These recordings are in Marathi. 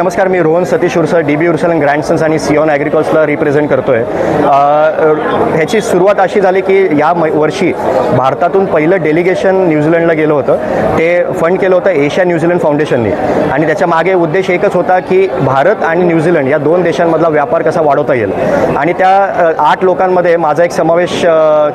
नमस्कार मी Rohan Satish Ursar D B Ursal and grandsons आणि सिओन ॲग्रिकल्चरला रिप्रेझेंट करतो आहे ह्याची सुरुवात अशी झाली की या वर्षी भारतातून पहिलं डेलिगेशन न्यूझीलंडला गेलं होतं. ते फंड केलं होतं एशिया न्यूझीलंड फाउंडेशनने आणि त्याच्यामागे उद्देश एकच होता की भारत आणि न्यूझीलंड या दोन देशांमधला व्यापार कसा वाढवता येईल. आणि त्या आठ लोकांमध्ये माझा एक समावेश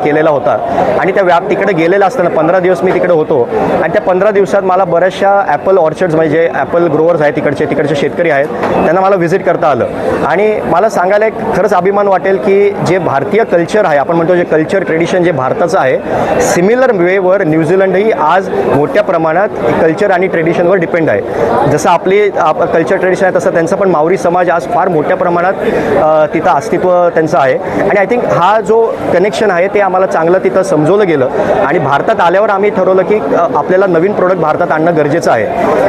केलेला होता. आणि त्या व्याप तिकडे गेलेला असताना पंधरा दिवस मी तिकडे होतो. आणि त्या पंधरा दिवसात मला बऱ्याचशा ॲपल ऑर्चर्ड्स म्हणजे ॲपल ग्रोवर्स आहेत तिकडचे तिकडचे शेतकरी आहेत त्यांना मला व्हिजिट करता आलं. आणि मला सांगायला एक खरंच अभिमान वाटेल की जे भारतीय कल्चर आहे आपण म्हणतो जे कल्चर ट्रेडिशन जे भारताचं आहे सिमिलर वेवर न्यूझीलंडही आज मोठ्या प्रमाणात कल्चर आणि ट्रेडिशनवर डिपेंड आहे. जसं आपली कल्चर ट्रेडिशन आहे तसं त्यांचा पण मावरी समाज आज फार मोठ्या प्रमाणात तिथं अस्तित्व त्यांचं आहे. आणि आय थिंक हा जो कनेक्शन आहे ते आम्हाला चांगलं तिथं समजवलं गेलं. आणि भारतात आल्यावर आम्ही ठरवलं की आपल्याला नवीन प्रोडक्ट भारतात आणणं गरजेचं आहे.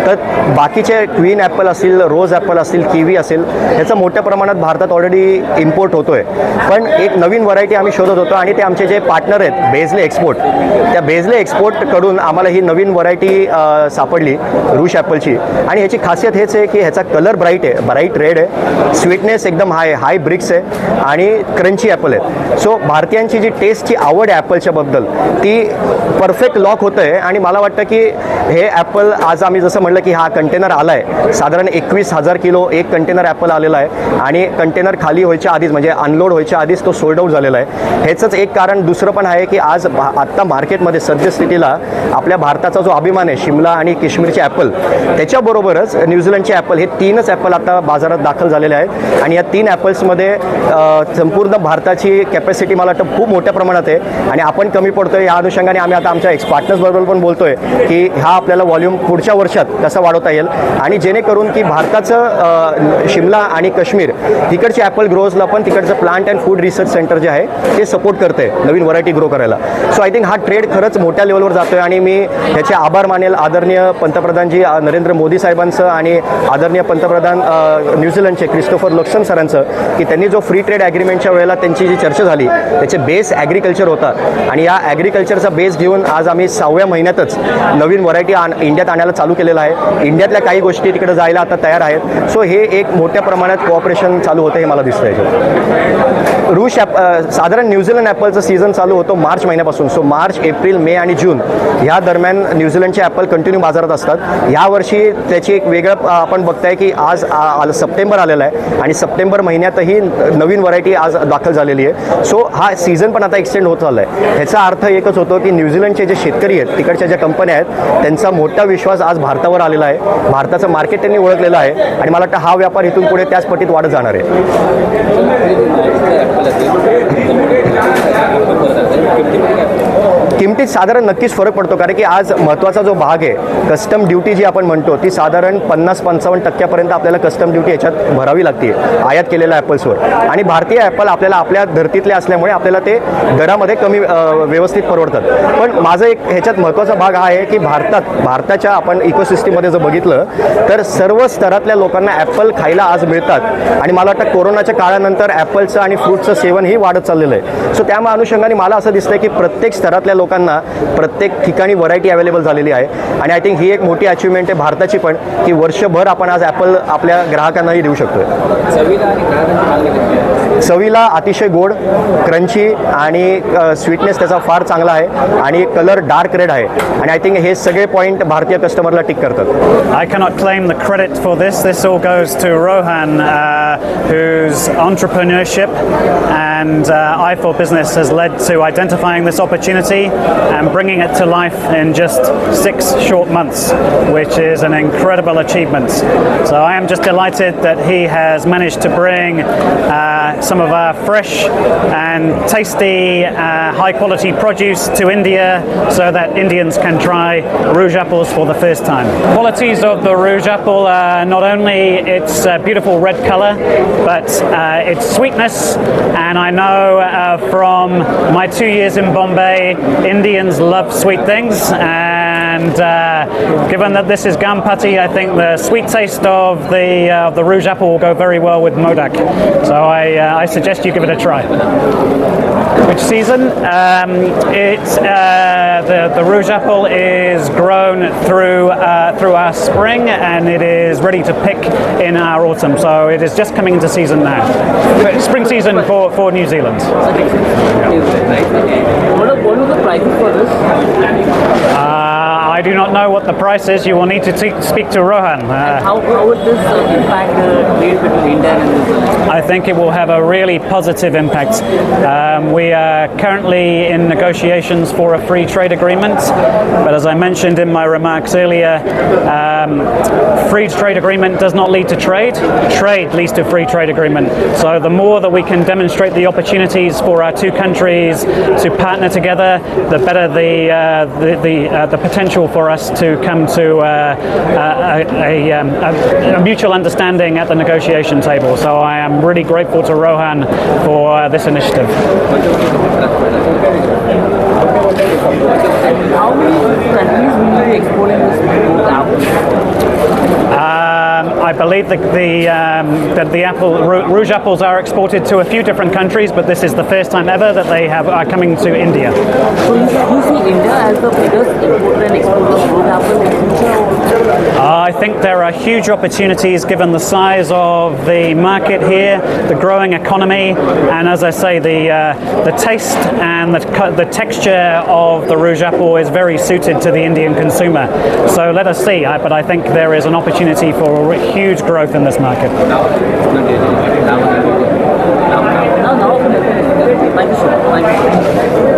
तर बाकीचे क्वीन ॲपल असतील रोज ॲपल असतील किवी असेल ह्याचा मोठ्या प्रमाणात भारतात ऑलरेडी इम्पोर्ट होतो आहे पण एक नवीन व्हरायटी आम्ही शोधत होतो आणि ते आमचे जे पार्टनर आहेत बेझले एक्सपोर्ट त्या बेझले एक्सपोर्टकडून आम्हाला ही नवीन व्हरायटी सापडली रूश ॲपलची आणि ह्याची खासियत हेच आहे की ह्याचा कलर ब्राईट आहे ब्राईट रेड आहे स्वीटनेस एकदम हाय हाय ब्रिक्स आहे आणि क्रंची ॲपल आहे सो भारतीयांची जी टेस्टची आवड आहे ॲपलच्याबद्दल ती परफेक्ट लॉक होतं आहे आणि मला वाटतं की हे ॲपल आज आम्ही जसं म्हटलं की हा कंटेनर आला आहे साधारण एकवीस हजार किलो एक कंटेनर ॲपल आलेला आहे. आणि कंटेनर खाली व्हायच्या आधीच म्हणजे अनलोड व्हायच्या आधीच तो सोल्ड आऊट झालेला आहे. ह्याचंच एक कारण दुसरं पण आहे की आज भा- आत्ता मार्केटमध्ये सद्यस्थितीला आपल्या भारताचा जो अभिमान आहे शिमला आणि काश्मीरचे ॲपल त्याच्याबरोबरच न्यूझीलंडचे ॲपल हे तीनच ॲपल आता बाजारात दाखल झालेले आहेत. आणि या तीन ॲपल्समध्ये संपूर्ण भारताची कॅप कॅपॅसिटी मला वाटतं खूप मोठ्या प्रमाणात आहे. आणि आपण कमी पडतोय या अनुषंगाने आम्ही आता आमच्या एक्स पार्टनर्सबरोबर पण बोलतोय की हा आपल्याला व्हॉल्यूम पुढच्या वर्षात कसा वाढवता येईल. आणि जेणेकरून की भारताचं शिमला आणि काश्मीर तिकडचे ॲपल ग्रोजला पण तिकडचं plant and food research centre जे आहे ते सपोर्ट करते नवीन व्हरायटी ग्रो करायला. सो आय थिंक हा ट्रेड खरंच मोठ्या लेवलवर जातोय आणि मी ह्याचे आभार मानेल आदरणीय पंतप्रधानजी नरेंद्र मोदी साहेबांचं आणि आदरणीय पंतप्रधान न्यूझीलंडचे क्रिस्टोफर लक्सन सरांचं की त्यांनी जो फ्री ट्रेड ॲग्रीमेंटच्या वेळेला त्यांची जी चर्चा झाली त्याचे बेस ॲग्रिकल्चर होतं. आणि या ॲग्रिकल्चरचा बेस घेऊन आज आम्ही सहाव्या महिन्यातच नवीन व्हरायटी आण इंडियात आणायला चालू केलेलं आहे. इंडियातल्या काही गोष्टी तिकडे जायला आता तयार आहेत. सो हे एक मोठ्या प्रमाणात कोऑपरेशन चालू होतं हे मला दिसतं आहे रूश ॲप साधारण न्यूझीलंड ॲपलचं सीझन चालू होतो मार्च महिन्यापासून. सो मार्च एप्रिल मे आणि जून ह्या दरम्यान न्यूझीलंडचे ॲपल कंटिन्यू बाजारात असतात. यावर्षी त्याची एक वेगळं आपण बघताय की आज आ- आ- सप्टेंबर आलेला आहे आणि सप्टेंबर महिन्यातही नवीन व्हरायटी आज दाखल झालेली आहे. सो हा सीझन पण आता एक्सटेंड होत चालला आहे ह्याचा अर्थ एकच होतो की न्यूझीलंडचे जे शेतकरी आहेत तिकडच्या ज्या कंपन्या आहेत त्यांचा मोठा विश्वास आज भारतावर आलेला आहे. भारताचं मार्केट त्यांनी ओळखलेलं आहे आणि मला वाटतं हा व्यापार इथून पुढे त्याच पटीत वाढत जाणार आहे. ॲप केलं जाते किमतीत साधारण नक्कीच फरक पडतो कारण की आज महत्त्वाचा जो भाग आहे कस्टम ड्युटी जी आपण म्हणतो ती साधारण पन्नास पंचावन्न टक्क्यापर्यंत आपल्याला कस्टम ड्युटी याच्यात भरावी लागते आयात केलेल्या ॲपल्सवर आणि भारतीय ॲपल आपल्याला आपल्या धर्तीतले असल्यामुळे आपल्याला ते दरामध्ये कमी व्यवस्थित परवडतात. पण माझं एक ह्याच्यात महत्त्वाचा भाग हा आहे की भारतात भारताच्या आपण इकोसिस्टीममध्ये जर बघितलं तर सर्व स्तरातल्या लोकांना ॲपल खायला आज मिळतात. आणि मला वाटतं कोरोनाच्या काळानंतर ॲपलचं आणि फ्रूटचं सेवनही वाढत चाललेलं आहे. सो त्या अनुषंगाने मला असं दिसतंय की प्रत्येक स्तरातल्या लोकांना प्रत्येक ठिकाणी व्हरायटी अवेलेबल झालेली आहे. आणि आय थिंक ही एक मोठी अचिव्हमेंट आहे भारताची पण की वर्षभर आपण आज ॲपल आपल्या ग्राहकांनाही देऊ शकतोय. चवीला अतिशय गोड क्रंची आणि स्वीटनेस त्याचा फार चांगला आहे. आणि कलर डार्क रेड आहे. आणि आय थिंक हे सगळे पॉईंट भारतीय कस्टमरला टिक करतात. Cannot claim the credit for this. This all goes to Rohan, uh, whose entrepreneurship and uh, eye for business has led to identifying this opportunity. And bringing it to life in just six short months, which is an incredible achievement. So I am just delighted that he has managed to bring uh, some of our fresh and tasty, uh, high quality produce to India so that Indians can try rouge apples for the first time. Qualities of the rouge apple are not only its uh, beautiful red color, but uh, its sweetness. And I know uh, from my two years in Bombay, Indians love sweet things. And And uh, given that this is Gampati, I think the sweet taste of the uh, the rouge apple will go very well with Modak. So I, uh, I suggest you give it a try. Which season? Um, it, uh, the, the rouge apple is grown through uh, through our spring and it is ready to pick in our autumn. So it is just coming into season now. Spring season for, for New Zealand. What are, what are the prices for this? Do not know what the price is. You will need to t- speak to Rohan. Uh, How, how would this uh, impact the trade between India and New I think it will have a really positive impact. Um, we are currently in negotiations for a free trade agreement, but as I mentioned in my remarks earlier, um, free trade agreement does not lead to trade. Trade leads to free trade agreement. So the more that we can demonstrate the opportunities for our two countries to partner together, the better the uh, the the, uh, the potential for us to come to uh, a, a, um, a, a mutual understanding at the negotiation table. So I am really grateful to Rohan for uh, this initiative. How many countries will be exporting this apple? Um, I believe the, the, um, that the apple rouge apples are exported to a few different countries, but this is the first time ever that they have are coming to India. So you, see India as the biggest importer and exporter of fruit apple in future? Think there are huge opportunities given the size of the market here, the growing economy, and as I say, the uh, the taste and the, the texture of the rouge apple is very suited to the Indian consumer. So let us see. I, but I think there is an opportunity for a huge growth in this market.